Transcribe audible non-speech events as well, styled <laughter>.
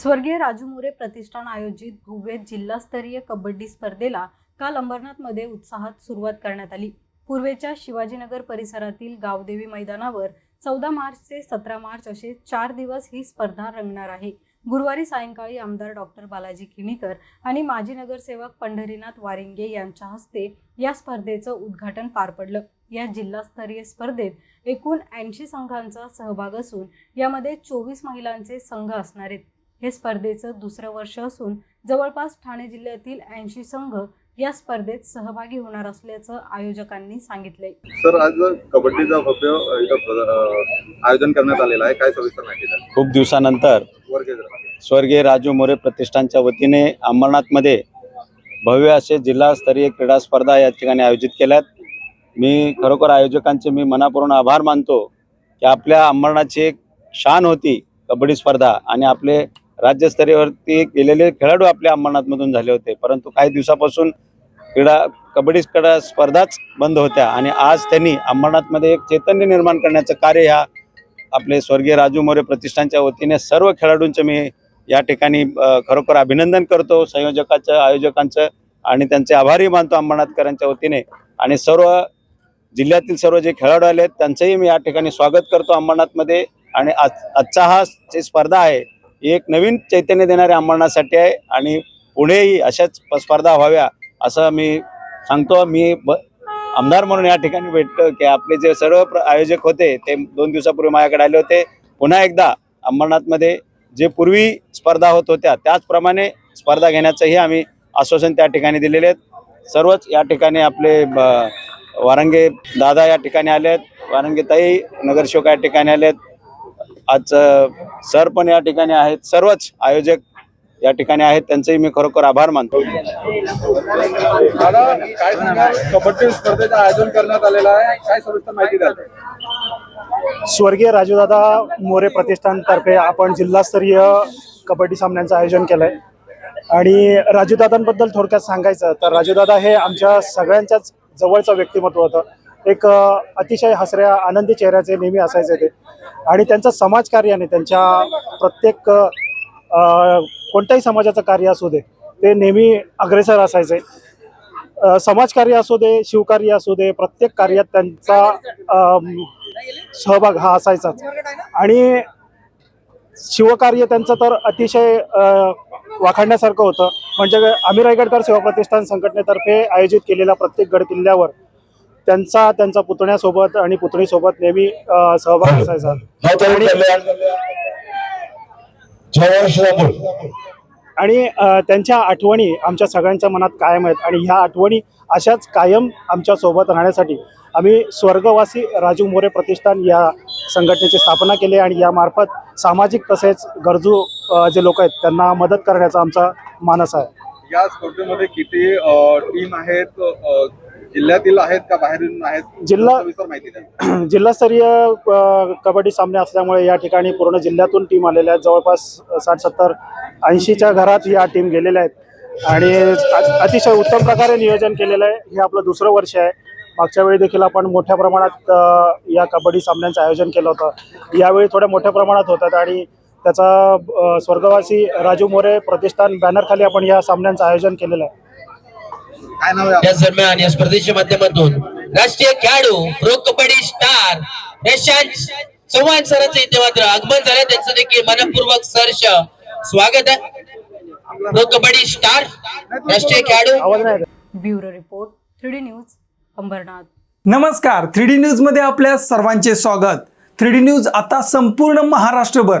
स्वर्गीय राजू मोरे प्रतिष्ठान आयोजित भुवेत जिल्हास्तरीय कबड्डी स्पर्धेला काल अंबरनाथमध्ये उत्साहात सुरुवात करण्यात आली. पूर्वेच्या शिवाजीनगर परिसरातील गावदेवी मैदानावर चौदा मार्च ते सतरा मार्च असे चार दिवस ही स्पर्धा रंगणार आहे. गुरुवारी सायंकाळी आमदार डॉक्टर बालाजी किणीकर आणि माजी नगरसेवक पंढरीनाथ वारिंगे यांच्या हस्ते या स्पर्धेचं उद्घाटन पार पडलं. या जिल्हास्तरीय स्पर्धेत एकूण ऐंशी संघांचा सहभाग असून यामध्ये चोवीस महिलांचे संघ असणार आहेत. हे स्पर्धेचं दुसरं वर्ष असून जवळपास ठाणे जिल्ह्यातील ऐंशी संघ या स्पर्धेत सहभागी होणार असल्याचं आयोजकांनी सांगितलंय. सर आज कबड्डीचा भव्य आयोजन करण्यात आलेलं आहे. काय सविस्तर माहिती खूप दिवसानंतर. स्वर्गीय राजू मोरे प्रतिष्ठानच्या वतीने अंबरनाथमध्ये भव्य असे जिल्हास्तरीय क्रीडा स्पर्धा या ठिकाणी आयोजित केल्यात. मी खरोखर आयोजकांचे मी मनापूर्वक आभार मानतो की आपल्या अंबरनाथची एक शान होती कबड्डी स्पर्धा आणि आपले राज्यस्तरीयवरती गेलेले खेळाडू आपल्या अंबरनाथमधून झाले होते. परंतु काही दिवसापासून क्रीडा कबड्डी क्रीडा स्पर्धाच बंद होत्या आणि आज त्यांनी अंबरनाथमध्ये एक चैतन्य निर्माण करण्याचं कार्य ह्या आपले स्वर्गीय राजू मोरे प्रतिष्ठानच्या वतीने सर्व खेळाडूंचं मी या ठिकाणी खरोखर अभिनंदन करतो. संयोजकाचं आयोजकांचं आणि त्यांचे आभारी मानतो अंबरनाथकरांच्या वतीने. आणि सर्व जिल्ह्यातील सर्व जे खेळाडू आले आहेत त्यांचंही मी या ठिकाणी स्वागत करतो अंबरनाथमध्ये आणि आज आजचा हा जी स्पर्धा आहे एक नवीन चैतन्य देणाऱ्या अंबरनाथसाठी आहे आणि पुढेही अशाच स्पर्धा व्हाव्या असं मी सांगतो. मी ब आमदार म्हणून या ठिकाणी भेटतो की आपले जे सर्व प्र- आयोजक होते ते दोन दिवसापूर्वी माझ्याकडे आले होते. पुन्हा एकदा अंबरनाथमध्ये जे पूर्वी स्पर्धा होत होत्या त्याचप्रमाणे स्पर्धा घेण्याचंही आम्ही आश्वासन त्या ठिकाणी दिलेले आहेत. सर्वच या ठिकाणी आपले ब- वारंगे दादा या ठिकाणी आले आहेत. वारंगे ताई नगरसेवक या ठिकाणी आले आहेत. आज सर पण या ठिकाणी आहेत. सर्वच आयोजक या ठिकाणी आहेत. त्यांचेही मी खरोखर आभार मानतो. कबड्डी स्पर्धेचं आयोजन करण्यात आलेलं आहे. काय सविस्तर माहिती द्या स्वर्गीय राजूदादा मोरे प्रतिष्ठानतर्फे आपण जिल्हास्तरीय कबड्डी सामन्यांचं आयोजन केलं आहे आणि राजूदादांबद्दल थोडक्यात सांगायचं तर राजूदादा हे आमच्या सगळ्यांच्याच जवळचं व्यक्तिमत्व होतं. एक अतिशय हसऱ्या आनंदी चेहऱ्याचे नेहमी असायचे ते. आणि त्यांचं समाजकार्याने त्यांच्या प्रत्येक कोणत्याही समाजाचं कार्य असू दे ते नेहमी अग्रेसर असायचे. समाजकार्य असू दे शिवकार्य असू दे प्रत्येक कार्यात त्यांचा सहभाग हा असायचाच. आणि शिवकार्य त्यांचं तर अतिशय वाखाणण्यासारखं होतं. म्हणजे आम्ही रायगडकर सेवा प्रतिष्ठान संघटनेतर्फे आयोजित केलेल्या प्रत्येक गड किल्ल्यावर त्यांचा त्यांचा पुतण्यासोबत आणि पुतणीसोबत नेहमी सहभाग असायचा. आणि त्यांच्या आठवणी आमच्या सगळ्यांच्या मनात कायम आहेत. आणि ह्या आठवणी अशाच कायम आमच्यासोबत राहण्यासाठी आम्ही स्वर्गवासी राजू मोरे प्रतिष्ठान या संघटनेची स्थापना केली आणि यामार्फत सामाजिक तसेच गरजू जे लोक आहेत त्यांना मदत करण्याचा आमचा मानस आहे. या स्पर्धेमध्ये किती टीम आहेत जिल्ह्यातील आहेत का बाहेरून आहेत? जिल्हा- माहिती द्या. <clears throat> जिल्हास्तरीय कबड्डी सामने असल्यामुळे या ठिकाणी पूर्ण जिल्ह्यातून टीम आलेल्या आहेत. जवळपास साठ सत्तर ऐंशीच्या घरात या टीम गेलेल्या आहेत. आणि अतिशय उत्तम प्रकारे नियोजन केलेलं आहे. हे आपलं दुसरं वर्ष आहे. मागच्या वेळी देखील आपण मोठ्या प्रमाणात या कबड्डी सामन्यांचं आयोजन केलं होतं. यावेळी थोड्या मोठ्या प्रमाणात होतात आणि त्याचा स्वर्गवासी राजू मोरे प्रतिष्ठान बॅनरखाली आपण या सामन्यांचं आयोजन केलेलं आहे. या दरम्यान या स्पर्धेच्या माध्यमातून राष्ट्रीय खेळाडू प्रो कबड्डी स्टार यशांत चव्हाण सरांचं इथे मात्र आगमन झालं त्यांचं देखील मनपूर्वक सहर्ष स्वागत आहे. प्रो कबड्डी स्टार राष्ट्रीय खेळाडू. Bureau report three D news Ambarnath. नमस्कार. थ्री डी न्यूजमध्ये आपल्या सर्वांचे स्वागत. थ्री डी न्यूज आता संपूर्ण महाराष्ट्रभर.